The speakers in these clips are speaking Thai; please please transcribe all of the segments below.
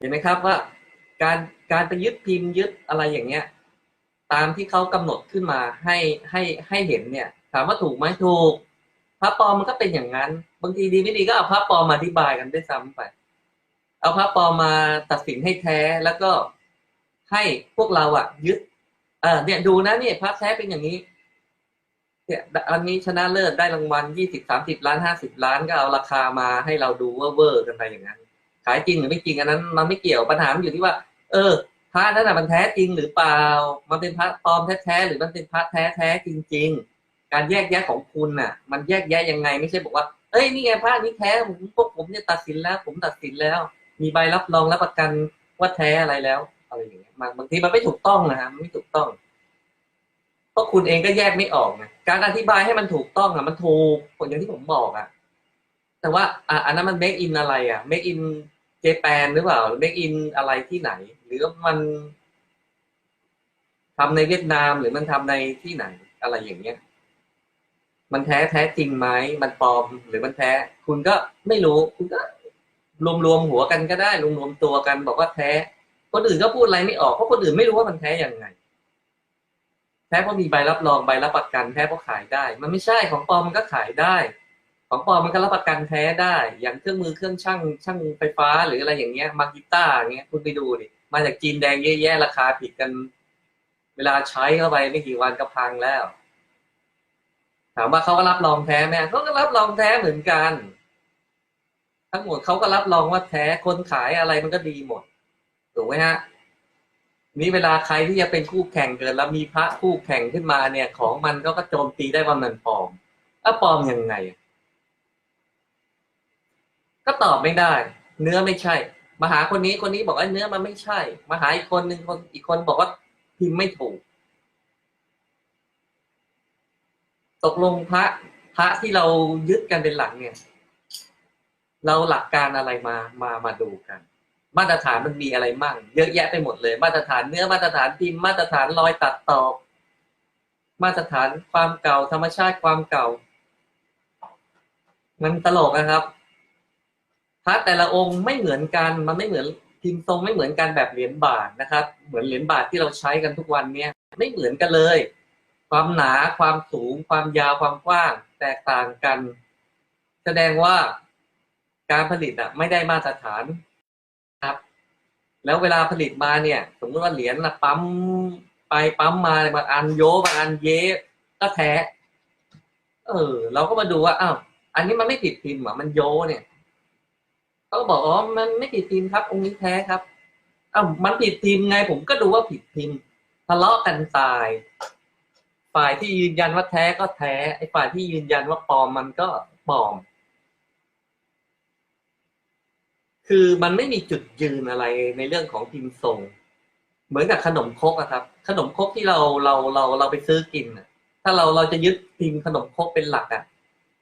เห็นไหมครับว่า การการไปยึดพิมพ์ยึดอะไรอย่างเงี้ย ตามที่เขากำหนดขึ้นมาให้ให้ให้เห็นเนี่ย ถามว่าถูกไหมถูกพระปลอมมันก็เป็นอย่างนั้น บางทีดีไม่ดีก็เอาพระปลอมมาอธิบายกันได้ซ้ำไป เอาพระปลอมมาตัดสินให้แท้แล้วก็ให้พวกเราอะยึดเออเนี่ยดูนะเนี่ยพระแท้เป็นอย่างนี้เนี่ยอันนี้ชนะเลิศได้รางวัลยี่สิบสามสิบล้านห้าสิบล้านก็เอาราคามาให้เราดูว่าเวอร์กันไปอย่างนั้น ขายจริงหรือไม่จริงอันนั้น มันไม่เกี่ยวปัญหามันอยู่ที่ว่า เออพระนั้นน่ะมันแท้จริงหรือเปล่า มันเป็นพระปลอมแท้ๆหรือมันเป็นพระแท้ๆจริง ๆ การแยกแยะของคุณน่ะ มันแยกแยะยังไงไม่ใช่บอกว่าเอ้ยนี่ไงพระนี้แท้ผมพวกผมเนี่ยตัดสินแล้ว ผมตัดสินแล้ว มีใบรับรองรับประกันว่าแท้อะไรแล้วอะไรอย่างเงี้ยบางทีมันไม่ถูกต้องนะฮะมันไม่ถูกต้องเพราะคุณเองก็แยกไม่ออกนะการอธิบายให้มันถูกต้องอะมันถูกอย่างที่ผมบอกอะ แต่ว่าอันนั้นมัน make in อะไรอะ make in เจแปนหรือเปล่า make in อะไรที่ไหน หรือมันทำในเวียดนามหรือมันทำในที่ไหนอะไรอย่างเงี้ย มันแท้แท้จริงไหมมันปลอมหรือมันแท้ คุณก็ไม่รู้คุณก็รวมรวมหัวกันก็ได้รวมรวมตัวกัน บอกว่าแท้ คนอื่นก็พูดอะไรไม่ออกเพราะคนอื่นไม่รู้ว่ามันแท้อย่างไง แท้เพราะมีใบรับรองใบรับประกันแท้เพราะขายได้ มันไม่ใช่ของปลอมมันก็ขายได้ ของปลอมมันก็รับประกันแท้ได้ อย่างเครื่องมือเครื่องช่างช่างไฟฟ้าหรืออะไรอย่างเงี้ยมากีต้าอย่างเงี้ยคุณไปดูดิมาจากจีนแดงเยอะแยะราคาผิดกัน เวลาใช้เข้าไปไม่กี่วันก็พังแล้ว ถามว่าเขาก็รับรองแท้ไหมเขาก็รับรองแท้เหมือนกัน ทั้งหมดเขาก็รับรองว่าแท้คนขายอะไรมันก็ดีหมดถูกไหมฮะนี่เวลาใครที่จะเป็นคู่แข่งเกิดแล้วมีพระคู่แข่งขึ้นมาเนี่ย ของมันก็ก็โจมตีได้ว่ามันปลอมแล้วปลอมยังไง ก็ตอบไม่ได้ เนื้อไม่ใช่ มาหาคนนี้คนนี้บอกว่าเนื้อมันไม่ใช่ มาหาอีกคนหนึ่งคนอีกคนบอกว่าพิมพ์ไม่ถูก ตกลงพระพระที่เรายึดกันเป็นหลักเนี่ย เราหลักการอะไรมามามาดูกัน มาตรฐานมันมีอะไรมั่ง เยอะแยะไปหมดเลย มาตรฐานเนื้อมาตรฐานพิมพ์มาตรฐานรอยตัดต่อมาตรฐานความเก่าธรรมชาติความเก่า มันตลกนะครับ พระแต่ละองค์ไม่เหมือนกันมันไม่เหมือนพิมพ์ทรงไม่เหมือนกันแบบเหรียญบาทนะครับ เหมือนเหรียญบาทที่เราใช้กันทุกวันเนี่ยไม่เหมือนกันเลย ความหนาความสูง ความยาวความกว้าง แตกต่างกัน แสดงว่าการผลิตอะ ไม่ได้มาตรฐานครับ แล้วเวลาผลิตมาเนี่ย สมมติว่าเหรียญนะปั๊มไปปั๊มมาบางอันโยบางอันเยก็แท้ เออ เราก็มาดูว่าอ้าวอันนี้มันไม่ผิดพิมพ์อะมันโยเนี่ย เขาก็บอกอ๋อมันไม่ผิดพิมพ์ครับ องค์นี้แท้ครับอ้าวมันผิดพิมพ์ไงผมก็ดูว่าผิดพิมพ์ทะเลาะกันตาย ฝ่ายที่ยืนยันว่าแท้ก็แท้ไอ้ฝ่ายที่ยืนยันว่าปลอมมันก็ปลอม คือมันไม่มีจุดยืนอะไรในเรื่องของพิมพ์ทรงเหมือนกับขนมครกอะครับ ขนมครกที่เราเราเราเราไปซื้อกินถ้าเราเราจะยึดพิมพ์ขนมครกเป็นหลักอะ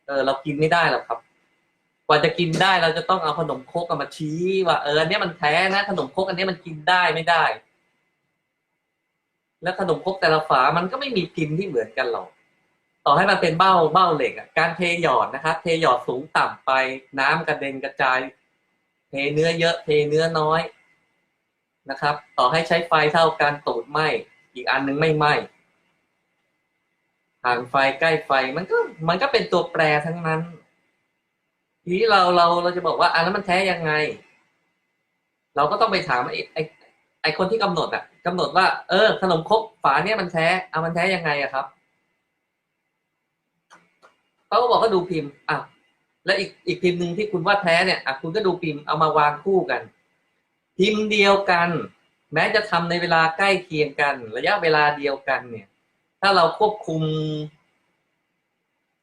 เออเรากินไม่ได้หรอกครับ กว่าจะกินได้เราจะต้องเอาขนมโคกมาชี้ว่าเอออันนี้มันแท้นะขนมโคกอันนี้มันกินได้ไม่ได้ แล้วขนมโคกแต่ละฝามันก็ไม่มีพิมพ์ที่เหมือนกันหรอกต่อให้มันเป็นเบ้าเบ้าเหล็กอะการเทหยอดนะครับเทหยอดสูงต่ำไปน้ำกระเด็นกระจายเทเนื้อเยอะเทเนื้อน้อยนะครับ ต่อให้ใช้ไฟเท่ากันตูดไหมอีกอันนึงไม่ไหมห่างไฟใกล้ไฟมันก็มันก็เป็นตัวแปรทั้งนั้น ทีนี้เราเราเราจะบอกว่าอันนั้นมันแท้ยังไง เราก็ต้องไปถามไอ้ไอ้ไอ้คนที่กำหนดอะกำหนดว่า เออ ขนมครกฝาเนี่ยมันแท้เอามันแท้ยังไงอะครับเขาก็บอกก็ดูพิมพ์อะแล้วอีกอีกพิมพ์หนึ่งที่คุณว่าแท้เนี่ยอะคุณก็ดูพิมพ์เอามาวางคู่กัน พิมพ์เดียวกัน แม้จะทำในเวลาใกล้เคียงกัน ระยะเวลาเดียวกันเนี่ย ถ้าเราควบคุม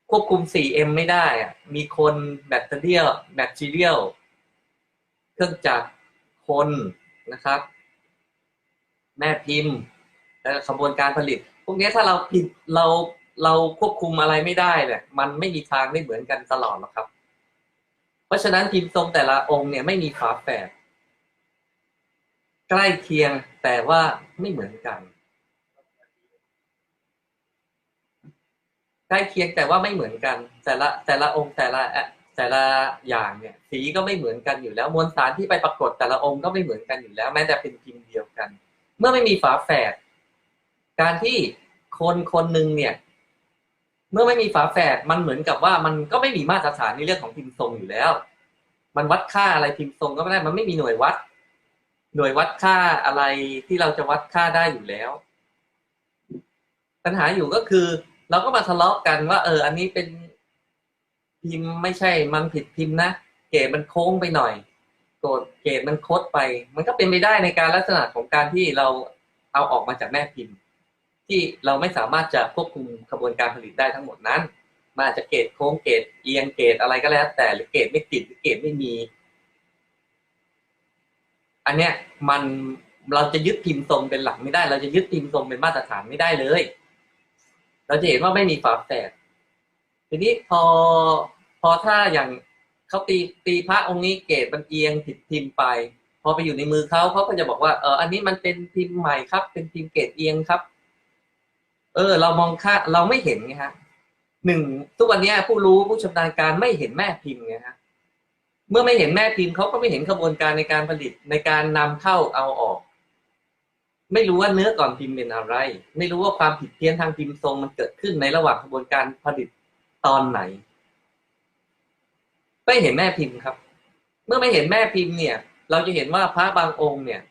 ควบคุม 4M ไม่ได้ มีคนแบตเตอรี่แบตทีเรียลเครื่องจักรคนนะครับ แม่พิมพ์และขบวนการผลิต พวกนี้ถ้าเราผิดเราเราควบคุมอะไรไม่ได้เนี่ยมันไม่มีทางได้เหมือนกันตลอดหรอกครับ เพราะฉะนั้นพิมพ์ทรงแต่ละองค์เนี่ยไม่มีฝาแฝดใกล้เคียงแต่ว่าไม่เหมือนกัน ใกล้เคียงแต่ว่าไม่เหมือนกัน แต่ละแต่ละองค์แต่ละแต่ละอย่างเนี่ยสีก็ไม่เหมือนกันอยู่แล้วมวลสารที่ไปปรากฏแต่ละองค์ก็ไม่เหมือนกันอยู่แล้ว แม้แต่เป็นพิมพ์เดียวกัน เมื่อไม่มีฝาแฝดการที่คนคนหนึ่งเนี่ย เมื่อไม่มีฝาแฝดมันเหมือนกับว่ามันก็ไม่มีมาตรฐานในเรื่องของพิมพ์ทรงอยู่แล้ว มันวัดค่าอะไรพิมพ์ทรงก็ไม่ได้ มันไม่มีหน่วยวัด หน่วยวัดค่าอะไรที่เราจะวัดค่าได้อยู่แล้ว ปัญหาอยู่ก็คือ เราก็มาทะเลาะกันว่า เออ อันนี้เป็นพิมพ์ไม่ใช่มันผิดพิมพ์นะเกรดมันโค้งไปหน่อยโกรดเกรดมันคดไป มันก็เป็นไปได้ในการลักษณะของการที่เราเอาออกมาจากแม่พิมพ์ ที่เราไม่สามารถจะควบคุมกระบวนการผลิตได้ทั้งหมดนั้นมันอาจจะเกรดโค้งเกรดเอียงเกรดอะไรก็แล้ว แต่หรือเกรดไม่ติดหรือเกรดไม่มี อันเนี้ยมันเราจะยึดพิมพ์ทรงเป็นหลักไม่ได้ เราจะยึดพิมพ์ทรงเป็นมาตรฐานไม่ได้เลย เราจะเห็นว่าไม่มีฝาแฝดทีนี้พอพอถ้าอย่างเขาตีตีพระองค์นี้เกรดมันเอียงผิดพิมพ์ไป พอไปอยู่ในมือเขาเขาก็จะบอกว่าเอออันนี้มันเป็นพิมพ์ใหม่ครับ เป็นพิมพ์เกรดเอียงครับ เออ เรามองค่าเราไม่เห็นไงฮะหนึ่งทุกวันนี้ผู้รู้ผู้ชำนาญการไม่เห็นแม่พิมพ์ไงฮะเมื่อไม่เห็นแม่พิมพ์เขาก็ไม่เห็นกระบวนการในการผลิตในการนำเข้าเอาออก ไม่รู้ว่าเนื้อก่อนพิมพ์เป็นอะไร ไม่รู้ว่าความผิดเพี้ยนทางพิมพ์ทรงมันเกิดขึ้นในระหว่างกระบวนการผลิตตอนไหน ไม่เห็นแม่พิมพ์ครับ เมื่อไม่เห็นแม่พิมพ์เนี่ย เราจะเห็นว่าพระบางองค์เนี่ย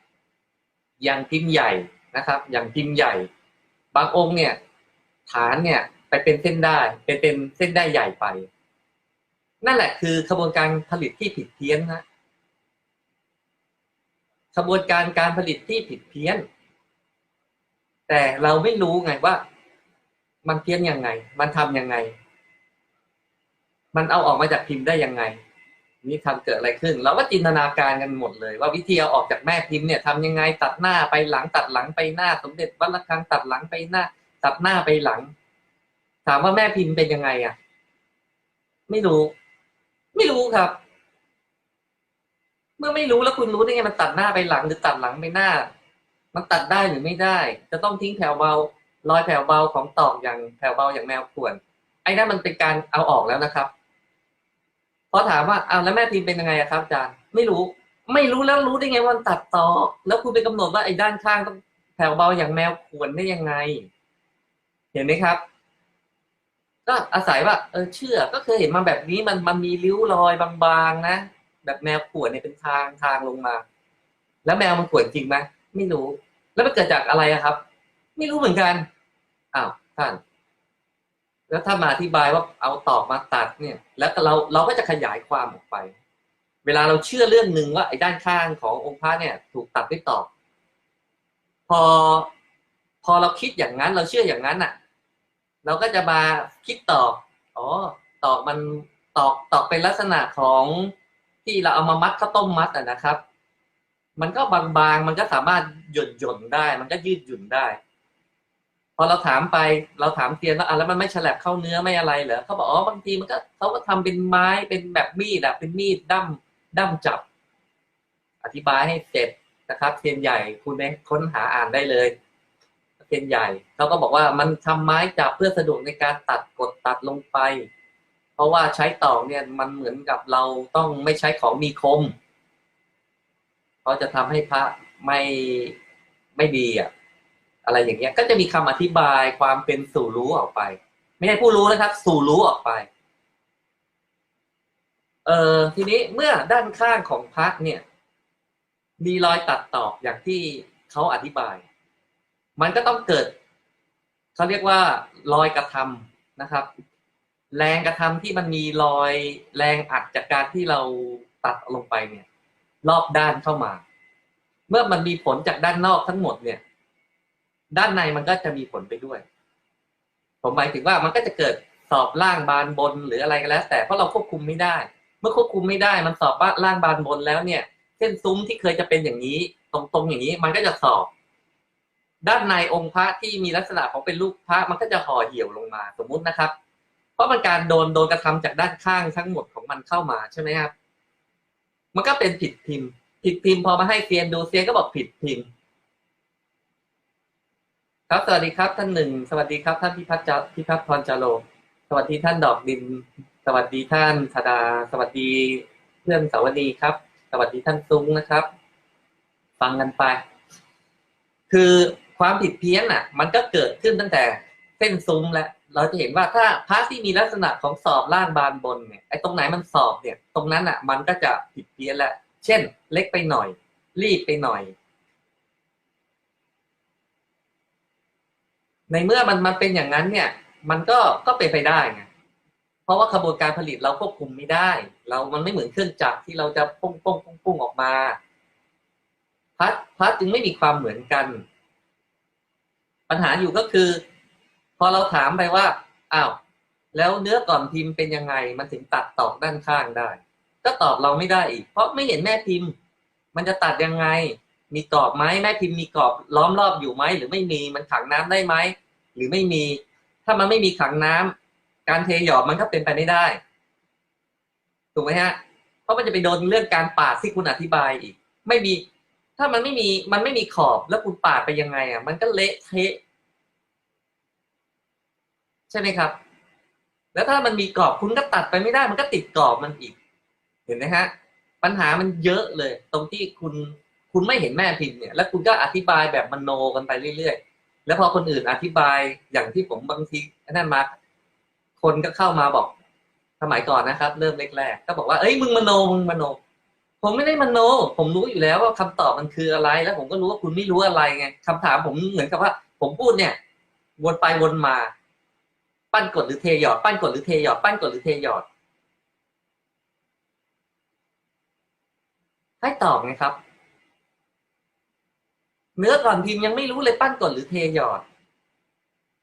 อย่างพิมพ์ใหญ่นะครับ อย่างพิมพ์ใหญ่ บางองค์เนี่ย ฐานเนี่ยไปเป็นเส้นได้ไปเป็นเส้นได้ใหญ่ไป นั่นแหละคือกระบวนการผลิตที่ผิดเพี้ยนนะกระบวนการการผลิตที่ผิดเพี้ยน แต่เราไม่รู้ไงว่า มันเพี้ยนยังไง มันทำยังไง มันเอาออกมาจากพิมพ์ได้ยังไง นี่ทำเกิดอะไรขึ้น เราก็จินตนาการกันหมดเลย ว่าวิธีเอาออกจากแม่พิมพ์เนี่ยทำยังไง ตัดหน้าไปหลัง ตัดหลังไปหน้า สมเด็จวัดระฆังตัดหลังไปหน้า ตัดหน้าไปหลัง ถามว่าแม่พิมพ์เป็นยังไงอะ ไม่รู้ ไม่รู้ครับ เมื่อไม่รู้แล้วคุณรู้ได้ไงมันตัดหน้าไปหลังหรือตัดหลังไปหน้า มันตัดได้หรือไม่ได้ จะต้องทิ้งแผ่วเบา รอยแผ่วเบาของตอกอย่างแผ่วเบาอย่างแมวข่วน ไอ้นั่นมันเป็นการเอาออกแล้วนะครับพอถามว่าเอาแล้วแม่พิมพ์เป็นยังไงครับอาจารย์ ไม่รู้ ไม่รู้แล้วรู้ได้ไงว่ามันตัดต่อ แล้วคุณไปกำหนดว่าไอ้ด้านข้างต้องแผ่วเบาอย่างแมวข่วนได้ยังไง เห็นไหมครับ ก็อาศัยว่าเออเชื่อ ก็เคยเห็นมาแบบนี้มันมันมีริ้วรอยบางๆนะ แบบแมวข่วนเนี่ยเป็นทางทางลงมา แล้วแมวมันข่วนจริงไหมไม่รู้ แล้วมันเกิดจากอะไระครับ ไม่รู้เหมือนกันอ้าวท่านแล้วถ้ามาอธิบายว่าเอาตอกมาตัดเนี่ย แล้วเราเราก็จะขยายความออกไป เวลาเราเชื่อเรื่องหนึ่งว่าไอ้ด้านข้างขององค์พระเนี่ย ถูกตัดด้วยตอกพอพอเราคิดอย่างนั้น เราเชื่ออย่างนั้นอะ เราก็จะมาคิดต่ออ๋อตอกมันตอกตอกเป็นลักษณะของที่เราเอามามัดข้าวต้มมัดอะนะครับ มันก็บางๆ มันก็สามารถหย่นหย่นได้ มันก็ยืดหยุ่นได้ พอเราถามไป เราถามเตียนว่าอะแล้วมันไม่ฉลับเข้าเนื้อไม่อะไรเหรอเขาบอกอ๋อบางทีมันก็เขาก็ทำเป็นไม้เป็นแบบมีดอะเป็นมีดดั้มดั้มจับ อธิบายให้เสร็จนะครับเทียนใหญ่คุณเองค้นหาอ่านได้เลยเทียนใหญ่เขาก็บอกว่ามันทำไม้จับเพื่อสะดวกในการตัดกดตัดลงไป เพราะว่าใช้ตอกเนี่ยมันเหมือนกับเราต้องไม่ใช้ของมีคม เพราะจะทำให้พระไม่ไม่ดีอะอะไรอย่างเงี้ย ก็จะมีคำอธิบายความเป็นสู่รู้ออกไป ไม่ใช่ผู้รู้นะครับ สู่รู้ออกไป เอ่อทีนี้เมื่อด้านข้างของพระเนี่ย มีรอยตัดตอกอย่างที่เขาอธิบาย มันก็ต้องเกิดเขาเรียกว่ารอยกระทำนะครับ แรงกระทำที่มันมีรอยแรงอัดจากการที่เราตัดลงไปเนี่ย รอบด้านเข้ามา เมื่อมันมีผลจากด้านนอกทั้งหมดเนี่ย ด้านในมันก็จะมีผลไปด้วย ผมหมายถึงว่ามันก็จะเกิดสอบล่างบานบนหรืออะไรก็แล้ว แต่เพราะเราควบคุมไม่ได้ เมื่อควบคุมไม่ได้ มันสอบล่างบานบนแล้วเนี่ย เส้นซุ้มที่เคยจะเป็นอย่างนี้ ตรงๆอย่างนี้ มันก็จะสอบ ด้านในองค์พระที่มีลักษณะของเป็นลูกพระมันก็จะห่อเหี่ยวลงมาสมมุตินะครับ เพราะมันการโดนโดนกระทำจากด้านข้างทั้งหมดของมันเข้ามาใช่ไหมครับ มันก็เป็นผิดพิมพ์ ผิดพิมพ์พอมาให้เซียนดูเซียนก็บอกผิดพิมพ์ ครับสวัสดีครับท่านหนึ่ง สวัสดีครับ ท่านพิพัฒน์จพิพัฒน์พรจาโรสวัสดีท่านดอกดิน สวัสดีท่านธดา สวัสดีเพื่อนสาวนีครับ สวัสดีท่านซุ้งนะครับ ฟังกันไป คือความผิดเพี้ยนอะ มันก็เกิดขึ้นตั้งแต่เส้นซุ้มแล้ว เราจะเห็นว่าถ้าพระที่มีลักษณะของสอบล่างบานบนเนี่ยไอ้ตรงไหนมันสอบเนี่ย ตรงนั้นอะ มันก็จะผิดเพี้ยนแล้วเช่น เล็กไปหน่อย รีบไปหน่อย ในเมื่อมันมันเป็นอย่างนั้นเนี่ย มันก็ก็เป็นไปได้ไงเพราะว่าขบวนการผลิตเราควบคุมไม่ได้ เรามันไม่เหมือนเครื่องจักรที่เราจะปุ้งปุ้งปุ้งปุ้งออกมาพัดพัดจึงไม่มีความเหมือนกัน ปัญหาอยู่ก็คือ อเราถามไปว่าอ้าวแล้วเนื้อก่อนพิมพ์เป็นยังไง มันถึงตัดตอกด้านข้างได้ ก็ตอบเราไม่ได้อีก เพราะไม่เห็นแม่พิมพ์ มันจะตัดยังไง มีกรอบไหมแม่พิมพ์มีกรอบล้อมรอบอยู่ไหมหรือไม่มีมันขังน้ำได้ไหมหรือไม่มี ถ้ามันไม่มีขังน้ำการเทหยอดมันก็เป็นไปไม่ได้ถูกไหมฮะเพราะมันจะไปโดนเรื่องการปาดที่คุณอธิบายอีก ไม่มี ถ้ามันไม่มีมันไม่มีขอบแล้วคุณปาดไปยังไงอะ มันก็เละเทะ ช่ไหมครับ แล้วถ้ามันมีกรอบคุณก็ตัดไปไม่ได้ มันก็ติดกรอบมันอีก เห็นไหมฮะ ปัญหามันเยอะเลย ตรงที่คุณคุณไม่เห็นแม่พิมพ์เนี่ย แล้วคุณก็อธิบายแบบมโนกันไปเรื่อยๆ แล้วพอคนอื่นอธิบายอย่างที่ผมบางทีนั่นมา คนก็เข้ามาบอก สมัยก่อนนะครับ เริ่มแรกๆก็บอกว่า เอ้ยมึงมโนมึงมโน ผมไม่ได้มโน ผมรู้อยู่แล้วว่าคำตอบมันคืออะไร แล้วผมก็รู้ว่าคุณไม่รู้อะไรไงคำถามผมเหมือนกับว่า ผมพูดเนี่ย วนไปวนมา ปั้นกดหรือเทหยอด ปั้นกดหรือเทหยอด ปั้นกดหรือเทหยอด ให้ตอบไงครับ เนื้อก่อนพิมพ์ยังไม่รู้เลยปั้นกดหรือเทหยอด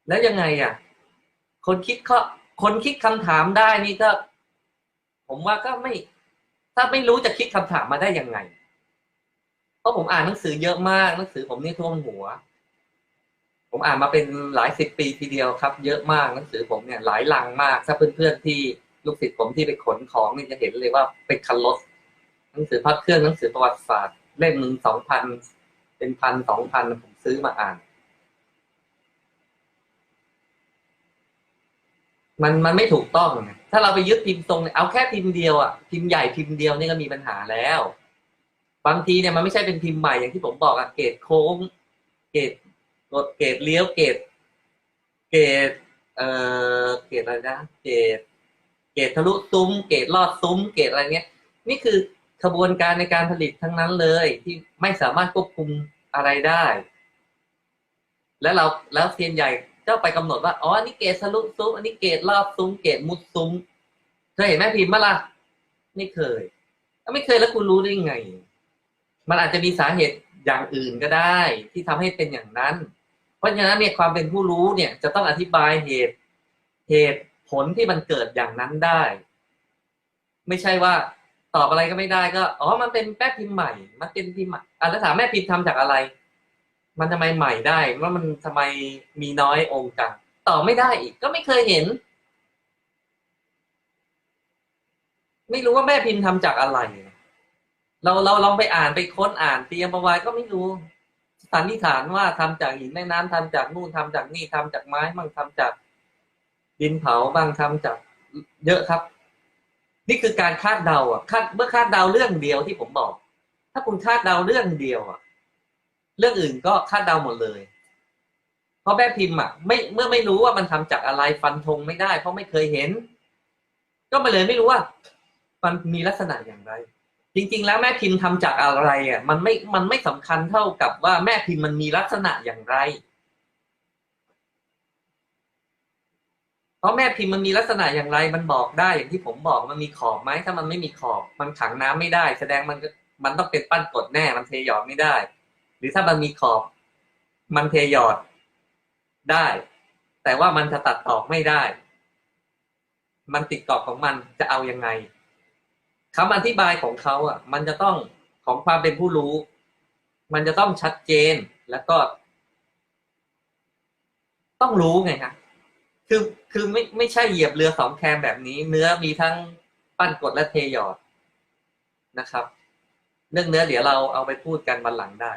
แล้วยังไงอะ คนคิดข้อคนคิดคำถามได้นี่ก็ ผมว่าก็ไม่ ถ้าไม่รู้จะคิดคำถามมาได้ยังไง เพราะผมอ่านหนังสือเยอะมาก หนังสือผมนี่ท่วมหัว ผมอ่านมาเป็นหลายสิบปีทีเดียวครับ เยอะมากหนังสือผมเนี่ยหลายลังมาก ถ้าเพื่อนๆที่ลูกศิษย์ผมที่ไปขนของเนี่ยจะเห็นเลยว่าเป็นคันรถหนังสือพักเครื่องหนังสือประวัติศาสตร์เล่มหนึ่งสองพันเป็นพันสองพันผมซื้อมาอ่าน มันมันไม่ถูกต้อง ถ้าเราไปยึดพิมพ์ทรงเนี่ยเอาแค่พิมพ์เดียวอะพิมพ์ใหญ่พิมพ์เดียวนี่ก็มีปัญหาแล้ว บางทีเนี่ยมันไม่ใช่เป็นพิมพ์ใหม่อย่างที่ผมบอกอะเกรดโค้ง เกรด กดเกรดเลี้ยวเกรดเกรดเอ่อเกรดอะไรนะเกรดเกรดทะลุซุ้ม เกรดลอดซุ้ม เกรดอะไรเนี้ย นี่คือขบวนการในการผลิตทั้งนั้นเลยที่ไม่สามารถควบคุมอะไรได้ แล้วเราแล้วเซียนใหญ่เจ้าไปกำหนดว่าอ๋ออันนี้เกรดทะลุซุ้มอันนี้เกรดรอบซุ้ม เกรดมุดซุ้มเคยเห็นแม่พิมพ์มั้ยล่ะไม่เคยไม่เคยแล้วคุณรู้ได้ยังไง มันอาจจะมีสาเหตุอย่างอื่นก็ได้ ที่ทำให้เป็นอย่างนั้น เพราะฉะนั้นเนี่ยความเป็นผู้รู้เนี่ยจะต้องอธิบายเหตุเหตุผลที่มันเกิดอย่างนั้นได้ ไม่ใช่ว่าตอบอะไรก็ไม่ได้ก็อ๋อมันเป็นแป๊บพิมพ์ใหม่ มันเป็นพิมพ์ใหม่อะแล้วถามแม่พิมพ์ทำจากอะไร มันทำไมใหม่ได้ว่ามันทำไมมีน้อยองค์กันตอบไม่ได้อีก ก็ไม่เคยเห็น ไม่รู้ว่าแม่พิมพ์ทำจากอะไร เราเราลองไปอ่านไปค้นอ่านเตรียมประวัติก็ไม่รู้ สันนิษฐานว่าทำจากหินแม่น้ำทำจากนู่นทำจากนี่ทำจากไม้บ้างทำจากดินเผาบ้างทำจากเยอะครับ นี่คือการคาดเดาอะคาดเมื่อคาดเดาเรื่องเดียวที่ผมบอก ถ้าคุณคาดเดาเรื่องเดียวอะ เรื่องอื่นก็คาดเดาหมดเลย เพราะแม่พิมพ์อะไม่เมื่อไม่รู้ว่ามันทำจากอะไรฟันธงไม่ได้ เพราะไม่เคยเห็น ก็มาเลยไม่รู้ว่า มันมีลักษณะอย่างไร จริง ๆ แล้วแม่พิมพ์ทำจากอะไรอะมันไม่มันไม่สำคัญเท่ากับว่าแม่พิมพ์มันมีลักษณะอย่างไร เพราะแม่พิมพ์มันมีลักษณะอย่างไร มันบอกได้อย่างที่ผมบอกมันมีขอบไหมถ้ามันไม่มีขอบ มันขังน้ำไม่ได้ แสดงมันมันต้องเป็นปั้นกดแน่มันเทหยอดไม่ได้ หรือถ้ามันมีขอบ มันเทหยอดได้ แต่ว่ามันจะตัดตอกไม่ได้ มันติดกรอบของมันจะเอายังไง คำอธิบายของเขาอะ มันจะต้องของความเป็นผู้รู้ มันจะต้องชัดเจนแล้วก็ ต้องรู้ไงฮะคือคือไม่ไม่ใช่เหยียบเรือสองแคมแบบนี้ เนื้อมีทั้งปั้นกดและเทหยอดนะครับ เรื่องเนื้อเดี๋ยวเราเอาไปพูดกันวันหลังได้